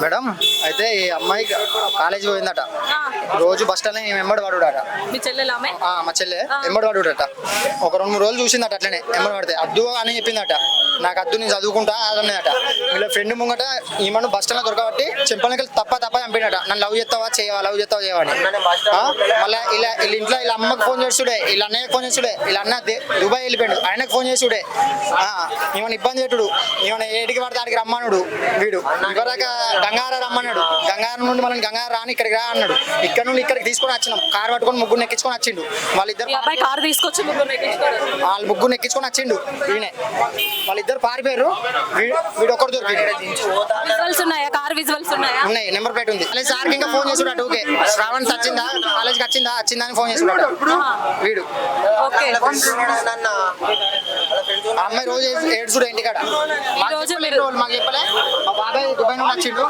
Madam అయితే ఈ అమ్మాయి కాలేజీ పోయిందట. రోజు బస్ స్టాండ్ వెంబడి పడుడట. మీ చెల్లె. వెంబడి పడుడట. ఒక రెండు మూడు రోజులు చూసిందట అట్లనే. వెంబడి పడితే. అద్దు అని చెప్పిందట. నాకు అద్దు నేను చదువుకుంటా అదన్నదట వీళ్ళ ఫ్రెండ్ ముంగట ఈమెను బస్ స్టాండ్ దొరకబట్టి చెంపలకి తప్ప తప్ప చంపినట. నన్ను లవ్ చేస్తావా చేయవా లవ్ చేస్తావా చేయవని ఆ, మళ్ళీ ఇలా వీళ్ళ ఇంట్లో వీళ్ళ అమ్మకి ఫోన్ చేసుడే వీళ్ళ అన్నయ్యకి ఫోన్ చేసుడే వీళ్ళ అన్న దుబాయ్ వెళ్ళిపోయాడు ఆయనకు ఫోన్ చేసుడే ఈమెను ఇబ్బంది పెట్టుడు. ఈమెను ఏడికి పడితే ఆడికి రమ్మనుడు వీడు. ఇవరాక గంగార రమ్మన్నాడు. గంగారం నుండి మనం గంగార రాని ఇక్కడికి రా అన్నాడు. ఇక్కడ నుండి ఇక్కడికి తీసుకొని వచ్చినాం. కారు పట్టుకొని ముగ్గురు ఎక్కించుకొని వచ్చిండు. వాళ్ళిద్దరు ఈ కారు తీసుకొచ్చి ముగ్గురు వాళ్ళు ముగ్గురు ఎక్కించుకొని వచ్చిండు. ఈయనే. వాళ్ళిద్దరు పారిపోయారు. వీ- వీడు ఒక్కడు దొరికిండు. విజువల్స్ ఉన్నాయా? కార్ విజువల్స్ ఉన్నాయా? ఉన్నాయి. నెంబర్ ప్లేట్ ఉంది. కాలేజ్ సార్కి ఇంకా ఫోన్ చేసాడు ఓకే శ్రావణ్ వచ్చిందా కాలేజ్కి వచ్చిందా? వచ్చిందా అని ఫోన్ చేసాడు వీడు. ఓకే. ఆ అమ్మాయి రోజు ఏడ్చుడు ఇంటికాడ? ఈ రోజు మీరు మాకు చెప్పలే? మా బాబాయ్ దుబాయ్ నుండి వచ్చిండు.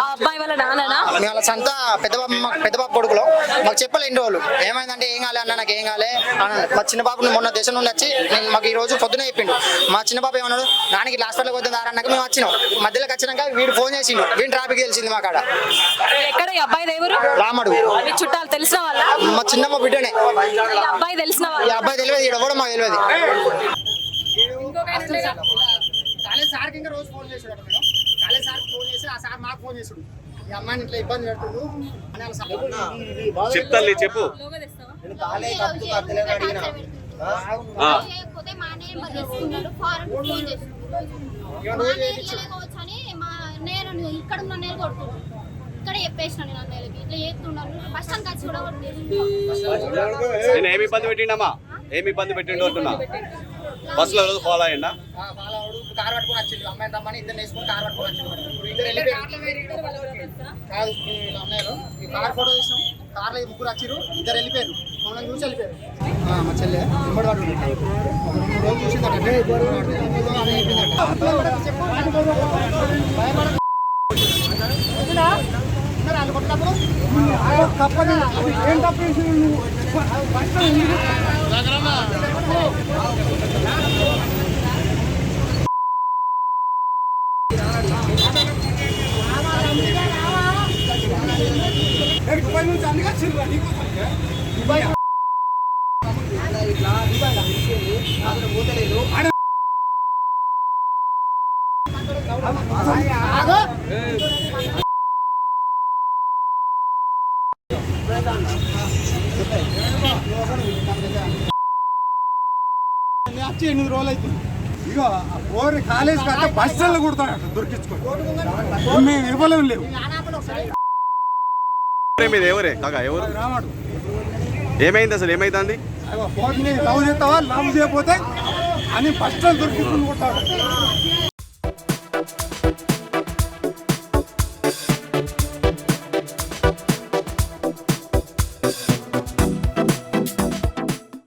ఆ అబ్బాయి వాళ్ళ నాన్ననా? మీ వాళ్ళ సంత పెద్ద బాబు పెద్ద బాబు కొడుకులో. మాకు చెప్పలే ఎన్ని రోజులు. ఏమైందంటే ఏం కాలే అన్న నాకు ఏం కాలే అన్నాడు మా చిన్న బాబు మొన్న దేశం నుండి వచ్చి నేను మాకు ఈ రోజు పొద్దునే చెప్పిండు. మా చిన్న బాబు ఏమన్నాడు? నాన్నకి హాస్పిటల్కి వద్దాం అన్నాక మేము వచ్చినాం. మధ్యలోకి వచ్చినాక వీడు ఫోన్ చేసిండు. వీడు ట్రాఫిక్ తెలిసింది మా కాడ ఎక్కడ ఈ అబ్బాయి దేవురు రామడు. మీ చుట్టాలు తెలిసిన వాళ్ళ? మా చిన్నమ్మ బిడ్డనే. ఈ అబ్బాయి తెలిసిన ఈ వాళ్ళ? అబ్బాయి తెలియదు ఈడ కూడా మాకు తెలియదు. కాలేజ్ సార్కి ఇంకా రోజు ఫోన్ చేసాడు మేడం. కాలేజ్ సార్కి ఫోన్ చేసి ఆ సార్ మాకు ఫోన్ చేసాడు. ఈ అమ్మాయిని ఇట్లా ఇబ్బంది పెడుతుండు అని వాళ్ళ సార్ చెప్తాలి చెప్పు మా నేమ్ తీసుకున్నాడు ఫారెన్ ఫోన్ చేస్తున్నాడు మా నేర్లే కావచ్చు అని మా నేను ఇక్కడ ఉన్న నేలు కొడుతున్నాడు ఇక్కడ చెప్పేసిన నేను ఇట్లా చేస్తున్నాను బస్ స్టాండ్ వచ్చి కూడా నేను ఏమి ఇబ్బంది పెట్టిండమ్మా? ఏమి ఇబ్బంది పెట్టిండు అంటున్నా? బస్సులో రోజు ఫాలో అయ్యిండా బాలవాడు కార్ పట్టుకొని వచ్చిండు అమ్మాయిని రమ్మని ఇద్దరు వేసుకొని కార్ పట్టుకొని వచ్చిండు కాదు ఈ కార్ ఫోటో తీసినాం కార్లో ముగ్గురు వచ్చిర్రు ఇద్దరు వెళ్ళిపోయారు మమ్మల్ని చూసి వెళ్ళిపోయారు ఆ, మా చెల్లె వాడు చూసిందట. ఉన్నారు వాళ్ళు కొట్టినప్పుడు వచ్చి ఎనిమిది రోజులు అవుతుంది. ఇగో ఆ ఓరి కాలేజ్ కంటే బస్ స్టాండ్ కుడతాడు దొరికించుకో మేము ఇవ్వలేము లేవు. ఎవరే మీది? ఎవరే? కాకా ఎవరు? రామాడు. ఏమైంది అసలు? ఏమైంది అగో ఫోన్ నీ లవ్ చేస్తావా? లవ్ చేయకపోతే అని బస్ స్టాండ్ దొరికించుకుని కొట్టాడు